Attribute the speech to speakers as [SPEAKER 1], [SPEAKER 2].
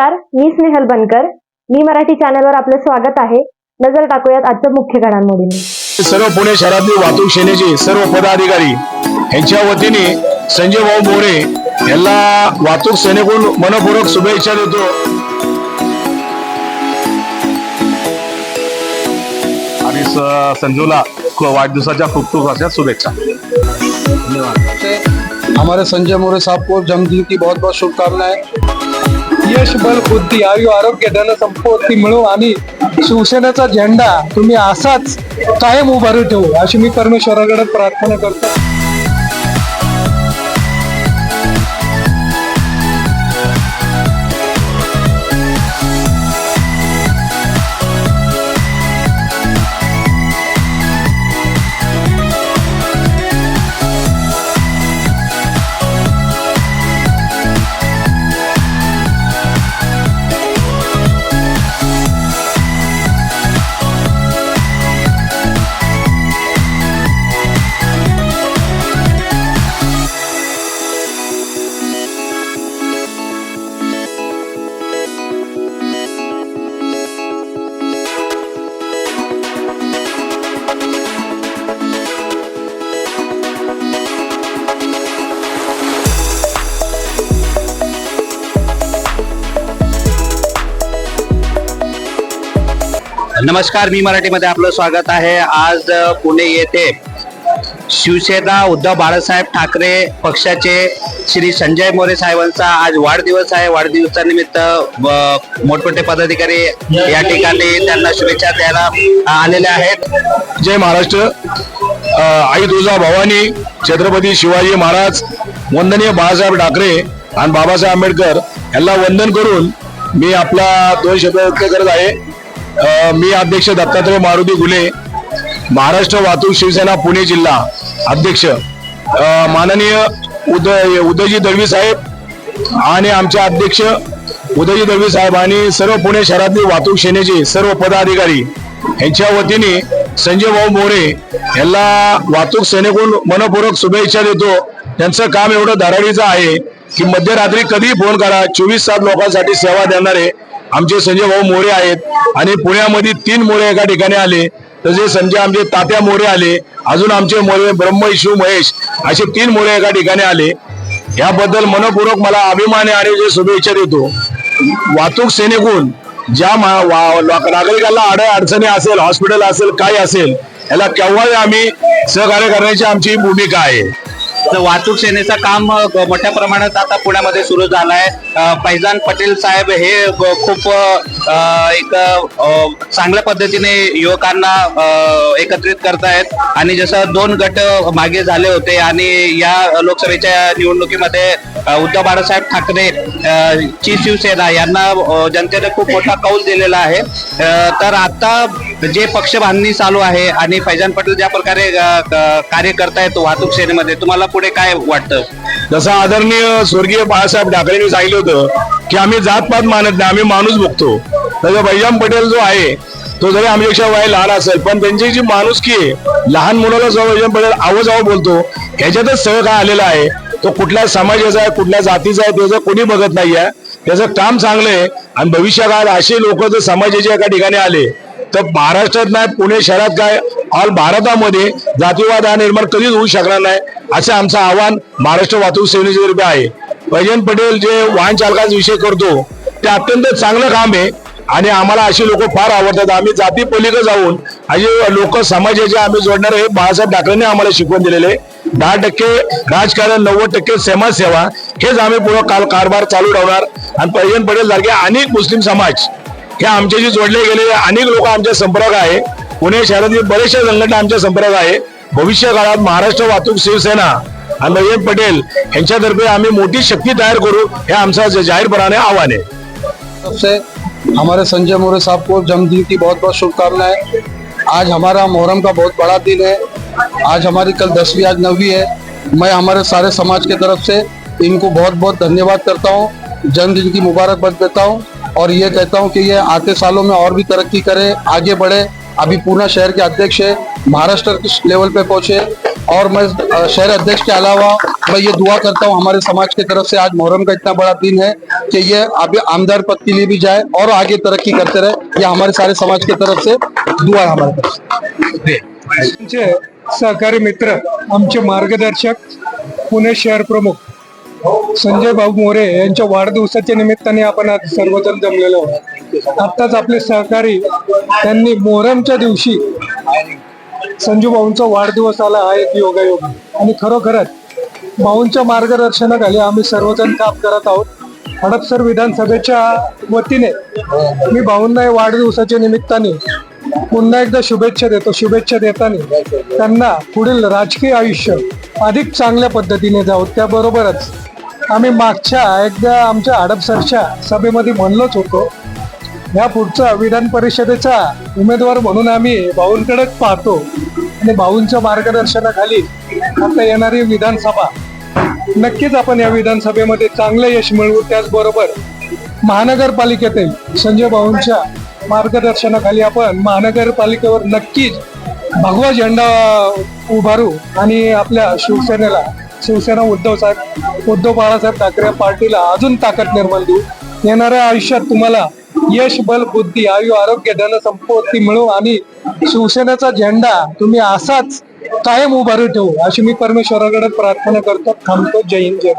[SPEAKER 1] नमस्कार मी स्नेहल बनकर. मी मराठी चॅनलवर आपलं स्वागत आहे. नजर टाकूयात आजच्या मुख्य घडामोडींनी.
[SPEAKER 2] सर्व पुणे शहरातील वाहतूक सेनेचे सर्व पदाधिकारी यांच्या वतीने संजय भाऊ मोरे यांना वाहतूक सेनेकडून मनपूर्वक शुभेच्छा देतो.
[SPEAKER 3] आणि संजूला वाढदिवसाच्या खूप खूप अशा शुभेच्छा.
[SPEAKER 4] से हमारे संजय मोरे साहब को जन्मदिन की बहुत बहुत शुभकामनाएं। यश बल बुद्धी आयु आरोग्य धन संपत्ती मिळू आणि शिवसेनेचा झेंडा तुम्ही असाच कायम उभारू ठेवू अशी मी परमेश्वराकडे प्रार्थना करतो.
[SPEAKER 5] नमस्कार मी मराठीमध्ये आपलं स्वागत आहे. आज पुणे येथे शिवसेना उद्धव बाळासाहेब ठाकरे पक्षाचे श्री संजय मोरे साहेबांचा आज वाढदिवस आहे. वाढदिवसानिमित्त मोठमोठे पदाधिकारी या ठिकाणी त्यांना शुभेच्छा द्यायला आलेले आहेत.
[SPEAKER 2] जय महाराष्ट्र. आई तुळजा भवानी छत्रपती शिवाजी महाराज वंदनीय बाळासाहेब ठाकरे आणि बाबासाहेब आंबेडकर यांना वंदन करून मी आपला दोन शब्द व्यक्त करत आहे. मी अध्यक्ष दत्तात्रय मारुती गुले महाराष्ट्र वाहतूक शिवसेना पुणे जिल्हा अध्यक्ष. माननीय उदय उदयजी दळवी साहेब आणि आमचे अध्यक्ष उदयजी दळवी साहेब आणि सर्व पुणे शहरातील वाहतूक सेनेचे सर्व पदाधिकारी यांच्या वतीने संजय भाऊ मोरे यांना वाहतूक सेनेकडून मनपूर्वक शुभेच्छा देतो. त्यांचं काम एवढं धाराडीचं आहे की मध्यरात्री कधी फोन करा. चोवीस सात लोकांसाठी सेवा देणारे आमचे संजय भाऊ मोरे आहेत आणि पुण्यामध्ये तीन मोरे एका ठिकाणी आले. तसे संजय आमचे तात्या मोरे आले अजून आमचे मोरे ब्रह्म शिव महेश असे तीन मोरे एका ठिकाणी आले. याबद्दल मनपूर्वक मला अभिमान आणि जे शुभेच्छा देतो. वाहतूक सेनेकून ज्या मा- वा- नागरिकांना अडचणी असेल हॉस्पिटल असेल काय असेल याला केव्हाही आम्ही सहकार्य करण्याची आमची भूमिका आहे.
[SPEAKER 5] वाहतूक सेनेचं काम मोठ्या प्रमाणात आता पुण्यामध्ये सुरू झालं आहे फैजान पटेल साहेब हे खूप एक चांगल्या पद्धतीने युवकांना एकत्रित करतायत. आणि जसं दोन गट मागे झाले होते आणि या लोकसभेच्या निवडणुकीमध्ये उद्धव बाळासाहेब ठाकरे ची शिवसेना यांना जनतेने खूप मोठा कौल दिलेला आहे. तर आता जे पक्ष बांधणी चालू आहे आणि फैजान पटेल ज्या प्रकारे कार्य करतायत वाहतूक सेनेमध्ये तुम्हाला पुढे काय वाटतं?
[SPEAKER 2] जसं आदरणीय स्वर्गीय बाळासाहेब ठाकरेंनी सांगितलं होतं की आम्ही जातपात मानत नाही आम्ही माणूस बघतो त्याचा बैजाम पटेल जो आहे तो जरी आमच्यापेक्षा वय लहान असेल पण त्यांची जी माणुसकी आहे लहान मुलाला जो बैजाम पटेल आवाज आव बोलतो ह्याच्यातच सगळं काय आलेलं आहे. तो कुठल्या समाजाचा आहे कुठल्या जातीचा आहे त्याचं कोणी बघत नाहीये त्याचं काम चांगलं आहे आणि भविष्यकाळात असे लोक जर समाजाचे एका ठिकाणी आले तर महाराष्ट्रात नाही पुणे शहरात काय ऑल भारतामध्ये जातीवाद हा निर्माण कधीच होऊ शकणार नाही असं आमचं आव्हान महाराष्ट्र वाहतूक सेनेच्या तर्फे आहे. बैजन पटेल जे वाहन चालकाचा विषय करतो ते अत्यंत चांगलं काम आहे. आणि आम्हाला अशी लोक फार आवडतात. आम्ही जाती पलीकडे जाऊन असे लोक समाजाचे आम्ही जोडणारे हे बाळासाहेब ठाकरेंनी आम्हाला शिकवण दिलेले. दहा टक्के राजकारण नव्वद टक्के समाजसेवा हेच आम्ही पुढे काल कारभार चालू ठेवणार. आणि पैजन पटेल सारखे अनेक मुस्लिम समाज हे आमच्याशी जोडले गेलेले अनेक लोक आमच्या संपर्क आहे. पुणे शहरातील बरेचशा संघटना आमच्या संपर्क आहे. भविष्य काळात महाराष्ट्र वाहतूक शिवसेना आणि नयन पटेल यांच्यातर्फे आम्ही मोठी शक्ती तयार करू हे आमचं जाहीरपणाने आव्हान आहे.
[SPEAKER 4] सबसे हमारे संजय मोरे साहब को जन्मदिन की बहुत बहुत शुभकामनाएँ। आज हमारा मोहर्रम का बहुत बड़ा दिन है। आज हमारी कल दसवीं, आज नवीं है। मैं हमारे सारे समाज के तरफ़ से इनको बहुत बहुत धन्यवाद करता हूँ। जन्मदिन की मुबारकबाद देता हूँ और ये कहता हूँ कि ये आते सालों में और भी तरक्की करे, आगे बढ़े। अभी पूना शहर के अध्यक्ष है, महाराष्ट्र के लेवल पे पहुँचे। और मैं शहर अध्यक्ष के अलावा मैं ये दुआ करता हूँ हमारे समाज की तरफ से आज मुहर्रम का इतना बड़ा दिन है कि ये अभी आमदार पद के लिए भी जाए और आगे तरक्की करते रहे। ये हमारे सारे समाज की तरफ से दुआ है हमारे तरफ से
[SPEAKER 6] सहकारी मित्र आमचे मार्गदर्शक पुणे शहर प्रमुख संजय भाऊ मोरे यांच्या वाढदिवसाच्या निमित्ताने आपण आज सर्वजण जमलेलो आहोत. आत्ताच आपले सहकारी त्यांनी मोहरमच्या दिवशी संजू भाऊंचा वाढदिवस आला हा एक योगायोग. आणि खरोखरच भाऊंच्या मार्गदर्शनाखाली आम्ही सर्वजण काम करत आहोत. हडपसर विधानसभेच्या वतीने मी भाऊंना वाढदिवसाच्या निमित्ताने पुन्हा एकदा शुभेच्छा देतो. शुभेच्छा देताना त्यांना पुढील राजकीय आयुष्य अधिक चांगल्या पद्धतीने जाऊ त्याबरोबरच आम्ही मागच्या एकदा आमच्या हडपसरच्या सभेमध्ये म्हणलोच होतो या पुढचा विधान परिषदेचा उमेदवार म्हणून आम्ही भाऊंकडेच पाहतो. आणि भाऊंच्या मार्गदर्शनाखाली आता येणारी विधानसभा. नक्कीच आपण या विधानसभेमध्ये चांगलं यश मिळवू. त्याचबरोबर महानगरपालिकेतील संजय भाऊंच्या मार्गदर्शनाखाली आपण महानगरपालिकेवर नक्कीच भगवा झेंडा उभारू. आणि आपल्या शिवसेनेला शिवसेना उद्धव साहेब उद्धव बाळासाहेब ठाकरे पार्टीला अजून ताकद निर्माण देऊ. येणाऱ्या आयुष्यात तुम्हाला यश बल बुद्धी आयु आरोग्य धन संपत्ती मिळू आणि शिवसेनेचा झेंडा तुम्ही असाच कायम उभारू ठेवू अशी मी परमेश्वराकडे प्रार्थना करतो. थांबतो. जय हिंद जय